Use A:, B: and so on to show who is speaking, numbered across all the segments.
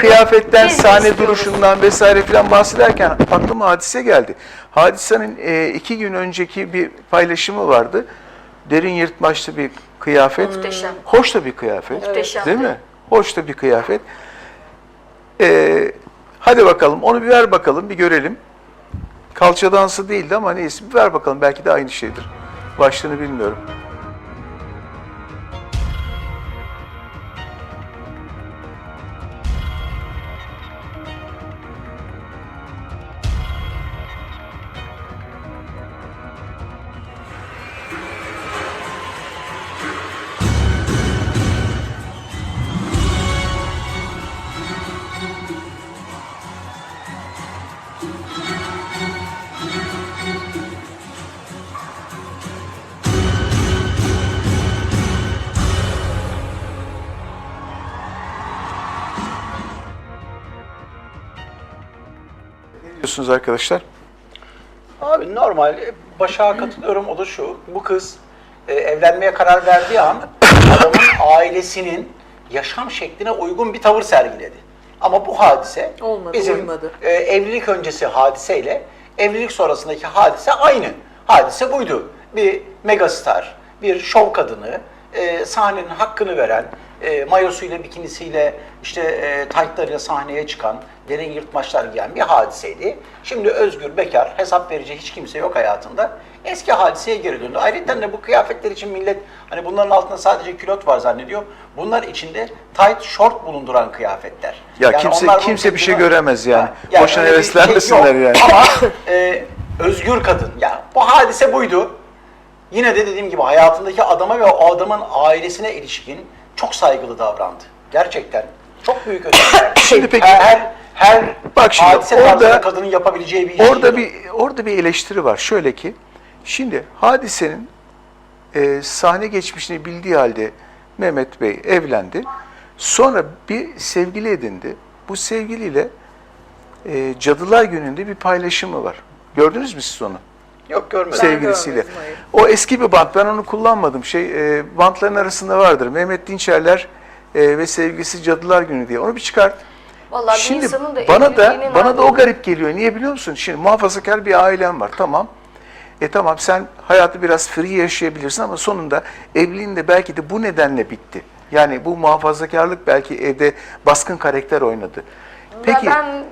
A: kıyafetten, sahne duruşundan vesaire filan bahsederken aklıma hadise geldi. Hadisenin e, iki gün önceki bir paylaşımı vardı. Derin yırtmaçlı bir kıyafet.
B: Muhteşem.
A: Hoş da bir kıyafet.
B: Muhteşem.
A: Değil mi? Hoş da bir kıyafet. E, hadi bakalım onu bir ver bakalım bir görelim. Kalça dansı değildi ama neyse bir ver bakalım belki de aynı şeydir. Başlığını bilmiyorum. Diyorsunuz arkadaşlar?
C: Abi normal. Başak'a katılıyorum. O da şu. Bu kız e, evlenmeye karar verdiği an adamın ailesinin yaşam şekline uygun bir tavır sergiledi. Ama bu hadise
B: Olmadı,
C: bizim
B: uymadı.
C: e, evlilik öncesi hadiseyle evlilik sonrasındaki hadise aynı. Hadise buydu. Bir megastar, bir şov kadını, e, sahnenin hakkını veren, e, mayosuyla, bikinisiyle, işte e, taytlarıyla sahneye çıkan, derin yırtmaçlar giyen bir hadiseydi. Şimdi özgür, bekar, hesap verici hiç kimse yok hayatında. Eski hadiseye geri döndü. Ayrıca de bu kıyafetler için millet hani bunların altında sadece külot var zannediyor. Bunlar içinde tight, short bulunduran kıyafetler.
A: Ya kimse-
C: onlar bunu
A: kimse bir şey göremez yani.
C: Ha,
A: Boşuna
C: öyle bir
A: heveslenmesinler
C: yok.
A: yani.
C: Ama e, özgür kadın. Ya bu hadise buydu. Yine de dediğim gibi hayatındaki adama ve o adamın ailesine ilişkin çok saygılı davrandı. Gerçekten çok büyük verdi.
A: Şimdi peki-
C: her her, her
A: Bak şimdi
C: hadise
A: orada-
C: kadının yapabileceği bir iş
A: Orada
C: değil.
A: bir orada bir eleştiri var. Şöyle ki, şimdi hadisenin e, sahne geçmişini bildiği halde Mehmet Bey evlendi. Sonra bir sevgili edindi. Bu sevgiliyle e, Cadılar Günü'nde bir paylaşımı var. Gördünüz mü siz onu?
C: yok görmedim.
A: sevgilisiyle.
B: görmedim, hayır.
A: O eski bir bant. Ben onu kullanmadım. Şey, e, bantların arasında vardır. Mehmet Dinçerler e, ve sevgilisi Cadılar Günü diye. Onu bir çıkart.
B: Vallahi bir
A: Şimdi
B: insanın da
A: bana da bana da o garip geliyor. Niye biliyor musun? Şimdi muhafazakar bir ailen var. Tamam. E tamam sen hayatı biraz free yaşayabilirsin ama sonunda evliliğin de belki de bu nedenle bitti. Yani bu muhafazakarlık belki evde baskın karakter oynadı. Peki
B: ben,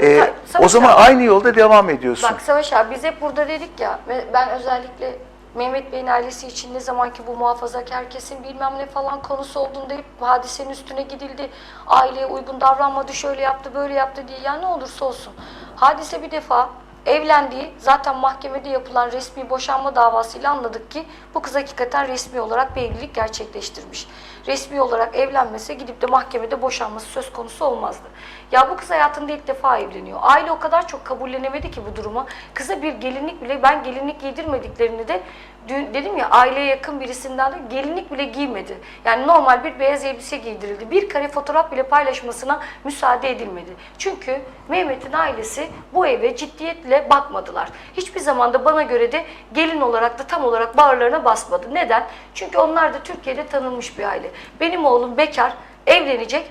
B: e,
A: e, o zaman
B: abi-
A: aynı yolda devam ediyorsun.
B: Bak Savaş abi biz hep burada dedik ya ben özellikle Mehmet Bey'in ailesi için ne zamanki bu muhafazakar kesim bilmem ne falan konusu olduğunda hep hadisenin üstüne gidildi. Aileye uygun davranmadı, şöyle yaptı, böyle yaptı diye. Ya ne olursa olsun. Hadise bir defa evlendiği zaten mahkemede yapılan resmi boşanma davasıyla anladık ki bu kız hakikaten resmi olarak bir evlilik gerçekleştirmiş. Resmi olarak evlenmese gidip de mahkemede boşanması söz konusu olmazdı. Ya bu kız hayatında ilk defa evleniyor. Aile o kadar çok kabullenemedi ki bu durumu. Kıza bir gelinlik bile ben gelinlik giydirmediklerini de dün dedim ya aileye yakın birisinden de gelinlik bile giymedi. Yani normal bir beyaz elbise giydirildi. Bir kare fotoğraf bile paylaşmasına müsaade edilmedi. Çünkü Mehmet'in ailesi bu eve ciddiyetle bakmadılar. Hiçbir zaman da bana göre de gelin olarak da tam olarak bağırlarına basmadı. Neden? Çünkü onlar da Türkiye'de tanınmış bir aile. Benim oğlum bekar, evlenecek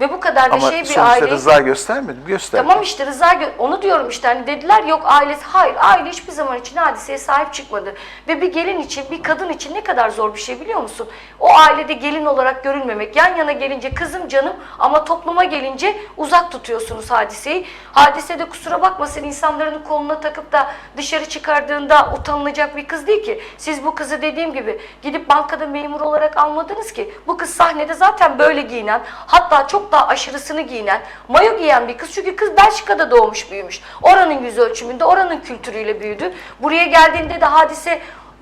B: ve bu kadar da
A: Ama
B: şey bir aile.
A: rıza göstermedi mi? Gösterdi.
B: Tamam işte Rıza gö- onu diyorum işte hani dediler yok ailesi hayır aile hiçbir zaman için hadiseye sahip çıkmadı ve bir gelin için bir kadın için ne kadar zor bir şey biliyor musun? O ailede gelin olarak görülmemek yan yana gelince kızım canım ama topluma gelince uzak tutuyorsunuz hadiseyi. Hadisede kusura bakmasın insanların koluna takıp da dışarı çıkardığında utanılacak bir kız değil ki. Siz bu kızı dediğim gibi gidip bankada memur olarak almadınız ki. Bu kız sahnede zaten böyle giyinen hatta çok daha aşırısını giyinen mayo giyen bir kız. Çünkü kız Belçika'da doğmuş büyümüş. Oranın yüz ölçümünde oranın kültürüyle büyüdü. Buraya geldiğinde de hadise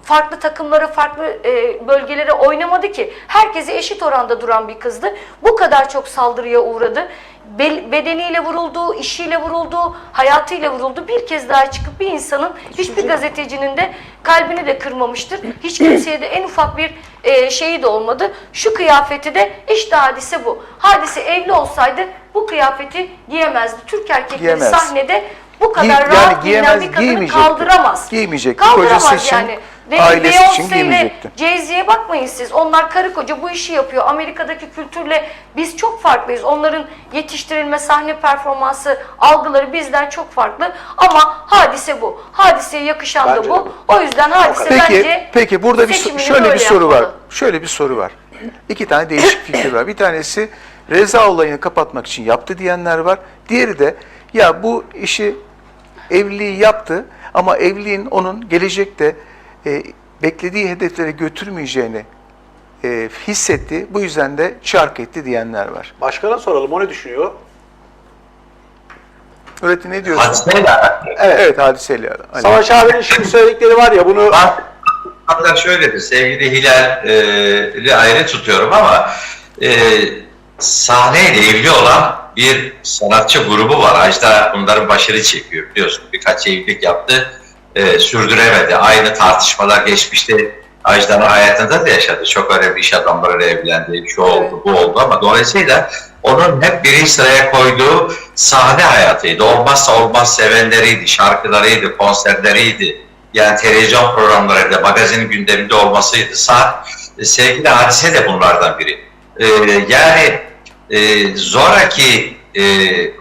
B: farklı takımlara, farklı e, bölgelere oynamadı ki. Herkese eşit oranda duran bir kızdı. Bu kadar çok saldırıya uğradı. Be- bedeniyle vuruldu, işiyle vuruldu, hayatıyla vuruldu. Bir kez daha çıkıp bir insanın, hiçbir gazetecinin de kalbini de kırmamıştır. Hiç kimseye de en ufak bir e, şeyi de olmadı. Şu kıyafeti de işte hadise bu. Hadise evli olsaydı bu kıyafeti giyemezdi. Türk erkekleri
A: Giyemez.
B: sahnede bu kadar
A: Giy- yani
B: rahat giyinen
A: giyemez,
B: bir kadını
A: giymeyecekti.
B: kaldıramaz.
A: Giymeyecekti.
B: Kaldıramaz
A: Kocası için
B: yani. Ve
A: Ailesi için
B: Beyoncé ile
A: giymeyecekti.
B: Jay-Z'ye bakmayın siz. Onlar karı koca bu işi yapıyor. Amerika'daki kültürle biz çok farklıyız. Onların yetiştirilme, sahne performansı, algıları bizden çok farklı. Ama hadise bu. Hadiseye yakışan
C: Bence
B: da
C: de
B: bu.
C: bu.
B: O yüzden hadise
A: Peki,
B: bence
A: peki burada bir so-
B: seçimini
A: şöyle bir
B: böyle
A: soru var.
B: yapmalı.
A: Şöyle bir soru var. İki tane değişik fikir var. Bir tanesi Reza olayını kapatmak için yaptı diyenler var. Diğeri de ya bu işi evliliği yaptı ama evliliğin onun gelecekte e, beklediği hedeflere götürmeyeceğini e, hissetti. Bu yüzden de çark etti diyenler var.
C: Başkana soralım o ne düşünüyor?
A: Nurettin ne diyorsun?
D: Hadiseyle alakalı.
A: Evet, evet hadiseyle. Ali.
C: Savaş abinin şimdi söyledikleri var ya bunu
D: hatta şöyledir, sevgili Hilal'i ayrı tutuyorum ama e, sahneyle evli olan bir sanatçı grubu var. Ajda bunların başarı çekiyor biliyorsun. Birkaç evlilik yaptı, e, sürdüremedi. Aynı tartışmalar geçmişte Ajda'nın hayatında da yaşadı. Çok önemli iş adamlarıyla evlendi, şu oldu, bu oldu ama dolayısıyla onun hep birinci sıraya koyduğu sahne hayatıydı. Olmazsa olmaz sevenleriydi, şarkılarıydı, konserleriydi. Yani televizyon programlarıydı, magazin gündeminde olmasıydı. Sa e, sevgili Hadise de bunlardan biri. Ee, yani e, zoraki e,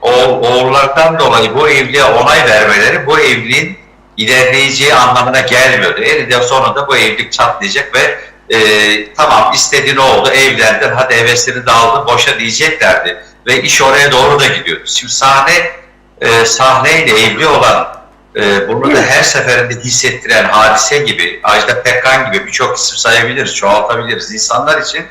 D: oğul, oğullardan dolayı bu evliliğe onay vermeleri bu evliliğin ilerleyeceği anlamına gelmiyordu. Eninde sonunda bu evlilik çatlayacak ve e, tamam istediğin oldu, evlendin, hadi hevesini de aldın, boşa diyeceklerdi. Ve iş oraya doğru da gidiyordu. Şimdi sahne e, sahneyle evli olan e, bunu da her seferinde hissettiren hadise gibi, Ajda Pekkan gibi birçok isim sayabiliriz, çoğaltabiliriz. İnsanlar için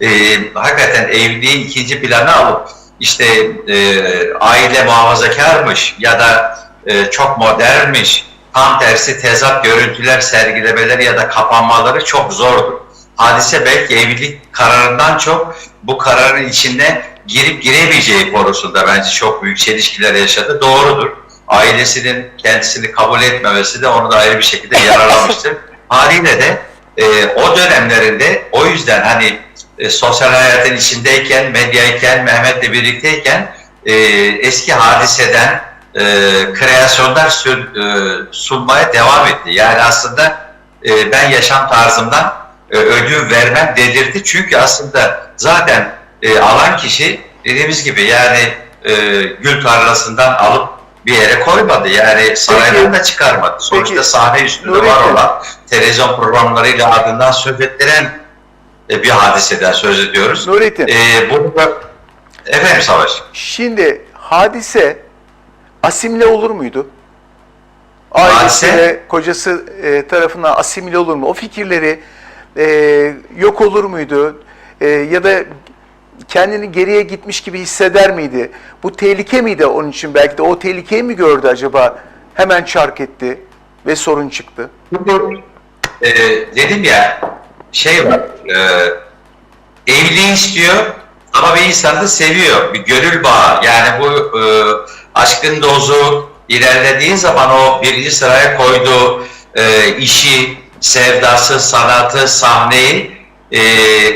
D: e, hakikaten evliliği ikinci plana alıp işte e, aile muhafazakarmış ya da e, çok modernmiş, tam tersi tezat görüntüler sergilemeleri ya da kapanmaları çok zordur. Hadise belki evlilik kararından çok bu kararın içine girip giremeyeceği konusunda bence çok büyük çelişkiler yaşadı. Doğrudur. Ailesinin kendisini kabul etmemesi de onu da ayrı bir şekilde yaralamıştır. Haliyle de e, o dönemlerinde o yüzden hani e, sosyal hayatın içindeyken, medyayken, Mehmet'le birlikteyken e, eski hadiseden e, kreasyonlar sür- e, sunmaya devam etti. Yani aslında e, ben yaşam tarzımdan e, ödün vermem dedirtti. Çünkü aslında zaten e, alan kişi dediğimiz gibi yani e, gül tarlasından alıp bir yere koymadı. Yani saraydan da çıkarmadı. Sonuçta
A: Peki,
D: sahne üstünde var
A: Nurettin.
D: olan televizyon programlarıyla ardından söz ettiren e, bir hadiseden söz ediyoruz.
A: Nurettin.
D: E, bunu da... Efendim Savaş.
A: Şimdi hadise asimile olur muydu? Ailesi ve kocası e, tarafından asimile olur mu? O fikirleri e, yok olur muydu? E, ya da kendini geriye gitmiş gibi hisseder miydi? Bu tehlike miydi onun için? Belki de o tehlikeyi mi gördü acaba? Hemen çark etti ve sorun çıktı.
D: e, dedim ya şey var e, evliliği istiyor ama bir insanı da seviyor. Bir gönül bağı. Yani bu e, aşkın dozu ilerlediği zaman o birinci sıraya koyduğu e, işi, sevdası, sanatı, sahneyi e,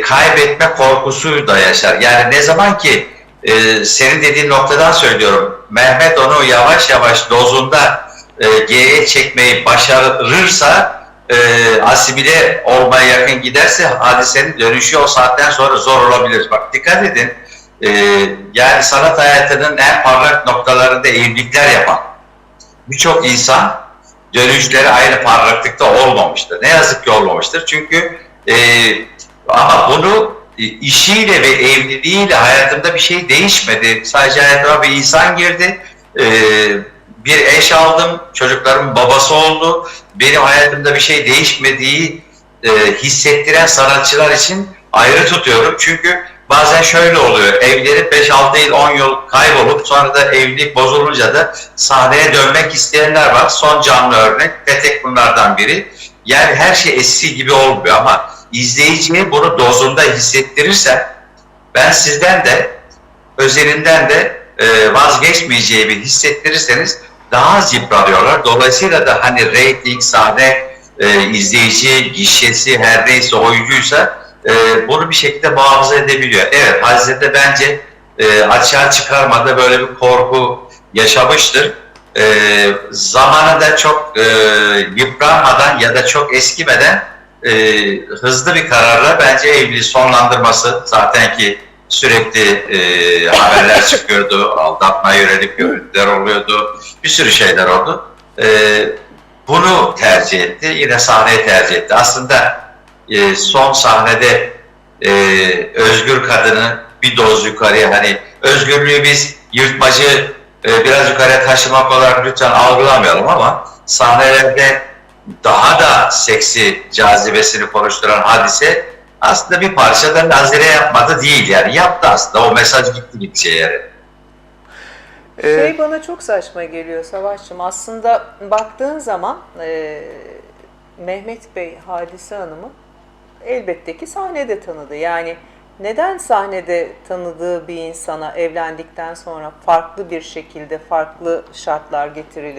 D: kaybetme korkusu da yaşar. Yani ne zaman ki e, senin dediğin noktadan söylüyorum. Mehmet onu yavaş yavaş dozunda e, geriye çekmeyi başarırsa e, asimile olmaya yakın giderse hadisenin dönüşü o saatten sonra zor olabilir. Bak dikkat edin. E, yani sanat hayatının en parlak noktalarında evlilikler yapan birçok insan dönüşleri aynı parlaklıkta olmamıştır. Ne yazık ki olmamıştır. Çünkü e, ama bunu işiyle ve evliliğiyle hayatımda bir şey değişmedi. Sadece hayatıma bir insan girdi. E, bir eş aldım. Çocuklarımın babası oldu. Benim hayatımda bir şey değişmediği e, hissettiren sanatçılar için ayrı tutuyorum. Çünkü bazen şöyle oluyor. Evlenip 5-6 yıl, 10 yıl kaybolup sonra da evlilik bozulunca da sahneye dönmek isteyenler var. Son canlı örnek Petek bunlardan biri. Yani her şey eski gibi olmuyor ama izleyiciye bunu dozunda hissettirirsen ben sizden de özelinden de e, vazgeçmeyeceğimi hissettirirseniz daha az yıpranıyorlar. Dolayısıyla da hani reyting, sahne, e, izleyici, gişesi her neyse oyuncuysa e, bunu bir şekilde muhafaza edebiliyor. Evet Hazreti bence e, açığa çıkarmada böyle bir korku yaşamıştır. e, zamanında çok e, yıpranmadan ya da çok eskimeden e, hızlı bir kararla bence evliliği sonlandırması zaten ki sürekli e, haberler çıkıyordu, aldatma yönelik görüntüler oluyordu, bir sürü şeyler oldu. E, bunu tercih etti, yine sahneyi tercih etti. Aslında e, son sahnede e, özgür kadını bir doz yukarıya hani özgürlüğü biz yırtmacı e, biraz yukarıya taşımak olarak lütfen algılamayalım ama sahnelerde daha da seksi cazibesini konuşturan hadise aslında bir parça da Nazire yapmadı değil yani yaptı aslında o mesaj gitti gideceği yere.
A: Ee,
E: Şey bana çok saçma geliyor Savaşçım. Aslında baktığın zaman e, Mehmet Bey Hadise Hanım'ı elbette ki sahnede tanıdı. Yani neden sahnede tanıdığı bir insana evlendikten sonra farklı bir şekilde farklı şartlar getirilir?